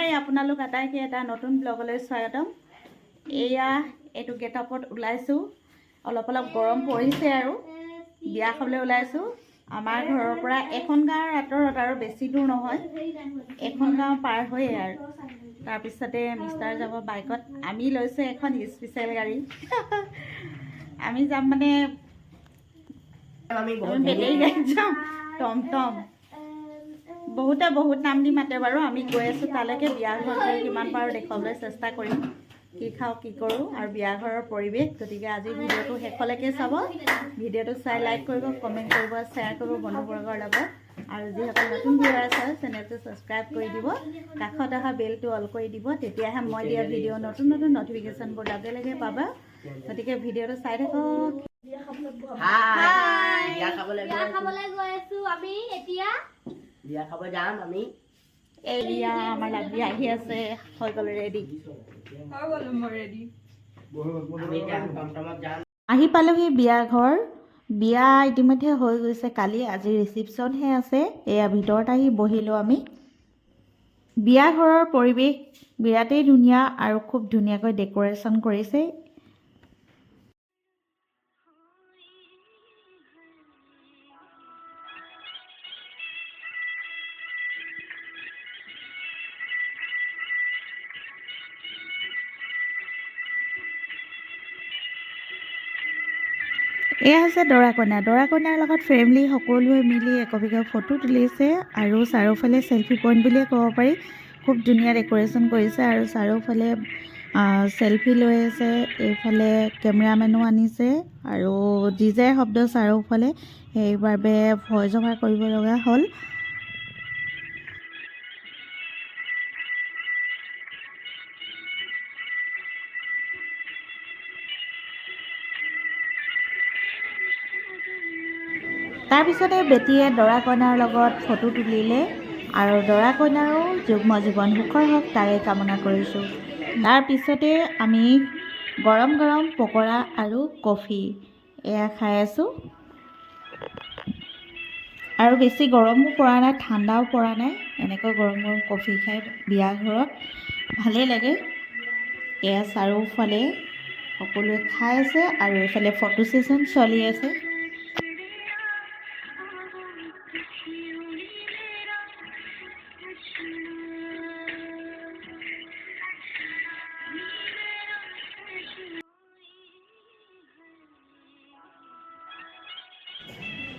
হাই আপোনালোক আটাইকে এটা নতুন ব্লগলৈ স্বাগতম। এয়া এইটো গেটআপত ওলাইছোঁ। অলপ অলপ গৰম পৰিছে আৰু। বিয়া খাবলৈ ওলাইছোঁ। আমাৰ ঘৰৰ পৰা এখন গাঁৱৰ আঁতৰত আৰু বেছি দূৰ নহয়। এখন গাঁও পাৰ হৈয়ে আৰু। তাৰপিছতে মিষ্টাৰ যাব বাইকত। আমি লৈছোঁ এখন স্পেচিয়েল গাড়ী। আমি যাম মানে বেটেৰী গাড়ীত যাম। টমটম বহুতে বহুত নাম দি মাতে বাৰু আমি গৈ আছোঁ তালৈকে বিয়া গৈ কিমান পাৰোঁ দেখুৱাবলৈ চেষ্টা কৰিম। কি খাওঁ কি কৰোঁ আৰু বিয়া ঘৰৰ পৰিৱেশ গতিকে আজি ভিডিঅ'টো শেষলৈকে চাব। ভিডিঅ'টো চাই লাইক কৰিব কমেণ্ট কৰিব শ্বেয়াৰ কৰিব বন্ধুবৰ্গৰ লগত। আৰু যিসকল নতুন ভিডিঅ' আছে চেনেলটো ছাবস্ক্ৰাইব কৰি দিব। কাষত অহা বেলটো অল কৰি দিব তেতিয়াহে মই দিয়া ভিডিঅ' নতুন নতুন নটিফিকেশ্যনবোৰ লগে লগে পাবা। গতিকে ভিডিঅ'টো চাই থাকক। বিয়া খাবলৈ গৈ আছো আমি। এতিয়া বিয়া খাব যাম আমি। আমাৰ আছে হৈ গ'ল ৰেডি আহি পালোহি বিয়া ঘৰ। বিয়া ইতিমধ্যে হৈ গৈছে কালি আজি ৰিচিপশ্যনহে আছে এয়া ভিতৰত আহি বহিলোঁ আমি। বিয়া ঘৰৰ পৰিৱেশ বিৰাটেই ধুনীয়া আৰু খুব ধুনীয়াকৈ ডেক'ৰেশ্যন কৰিছে। এয়া হৈছে দৰা কইনা। দৰা কইনাৰ লগত ফেমিলি সকলোৱে মিলি একবিঘা ফটো তুলিছে আৰু চাৰিওফালে চেল্ফি পইণ্ট বুলিয়ে ক'ব পাৰি। খুব ধুনীয়া ডেক'ৰেশ্যন কৰিছে আৰু চাৰিওফালে চেল্ফি লৈ আছে। এইফালে কেমেৰামেনো আনিছে আৰু ডিজে শব্দ চাৰিওফালে। সেইবাবে ভইচ অভাৰ কৰিব লগা হ'ল। তাৰপিছতে বেটীয়ে দৰা কইনাৰ লগত ফটো তুলিলে আৰু দৰা কইনাৰো যুগ্ম জীৱন সুখৰ হওক তাৰে কামনা কৰিছোঁ। তাৰপিছতে আমি গৰম গৰম পকৰা আৰু কফি এয়া খাই আছোঁ। আৰু বেছি গৰমো পৰা নাই ঠাণ্ডাও পৰা নাই এনেকৈ গৰম গৰম কফি খাই বিয়া ঘৰত ভালেই লাগে। এয়া চাৰিওফালে সকলোৱে খাই আছে আৰু এইফালে ফটো ছেশ্যন চলি আছে।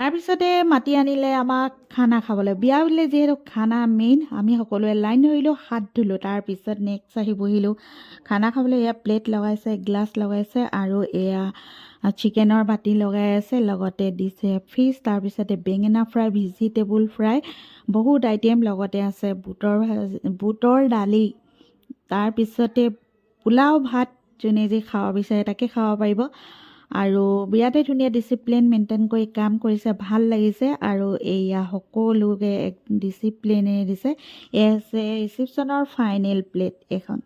তাৰপিছতে মাতি আনিলে আমাক খানা খাবলৈ। বিয়া বুলিলে যিহেতু খানা মেইন আমি সকলোৱে লাইন ধৰিলোঁ হাত ধুলোঁ। তাৰপিছত নেক্সট আহি বহিলোঁ। খানা খাবলৈ এয়া প্লেট লগাইছে গ্লাছ লগাইছে আৰু এয়া চিকেনৰ বাতি লগাই আছে। লগতে দিছে ফিছ তাৰপিছতে বেঙেনা ফ্ৰাই ভেজিটেবল ফ্ৰাই বহুত আইটেম লগতে আছে। বুটৰ ভাজি বুটৰ দালি। তাৰপিছতে পোলাও ভাত যোনে যি খাব বিচাৰে তাকে খাব পাৰিব। আৰু বিৰাটেই ধুনীয়া ডিচিপ্লিন মেইনটেইন কৰি কাম কৰিছে ভাল লাগিছে আৰু এয়া সকলোকে এক ডিচিপ্লিনেৰে দিছে। এয়া হৈছে ৰিচিপশ্যনৰ ফাইনেল প্লেট এখন।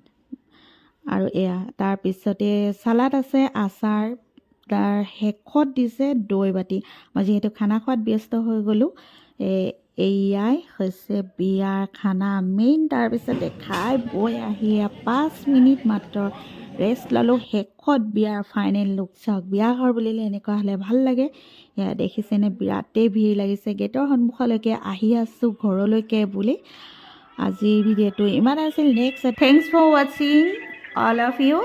আৰু এয়া তাৰপিছতে চালাড আছে আচাৰ তাৰ শেষত দিছে দৈ বাতি। মই যিহেতু খানা খোৱাত ব্যস্ত হৈ গ'লোঁ এ- এয়াই হৈছে বিয়াৰ খানা। মেইন তাৰপিছতে খাই বৈ আহি পাঁচ মিনিট মাত্ৰ ৰেষ্ট ল'লোঁ শেষত বিয়াৰ ফাইনেল লুক চাওক বিয়া ঘৰ বুলিলে এনেকুৱা হ'লে ভাল লাগে। এয়া দেখিছেনে? বিৰাটেই ভিৰ লাগিছে। গেটৰ সন্মুখলৈকে আহি আছোঁ ঘৰলৈকে বুলি। আজিৰ ভিডিঅ'টো ইমান আছিল। নেক্সট থেংকছ ফৰ ৱাচিং অল অফ ইউ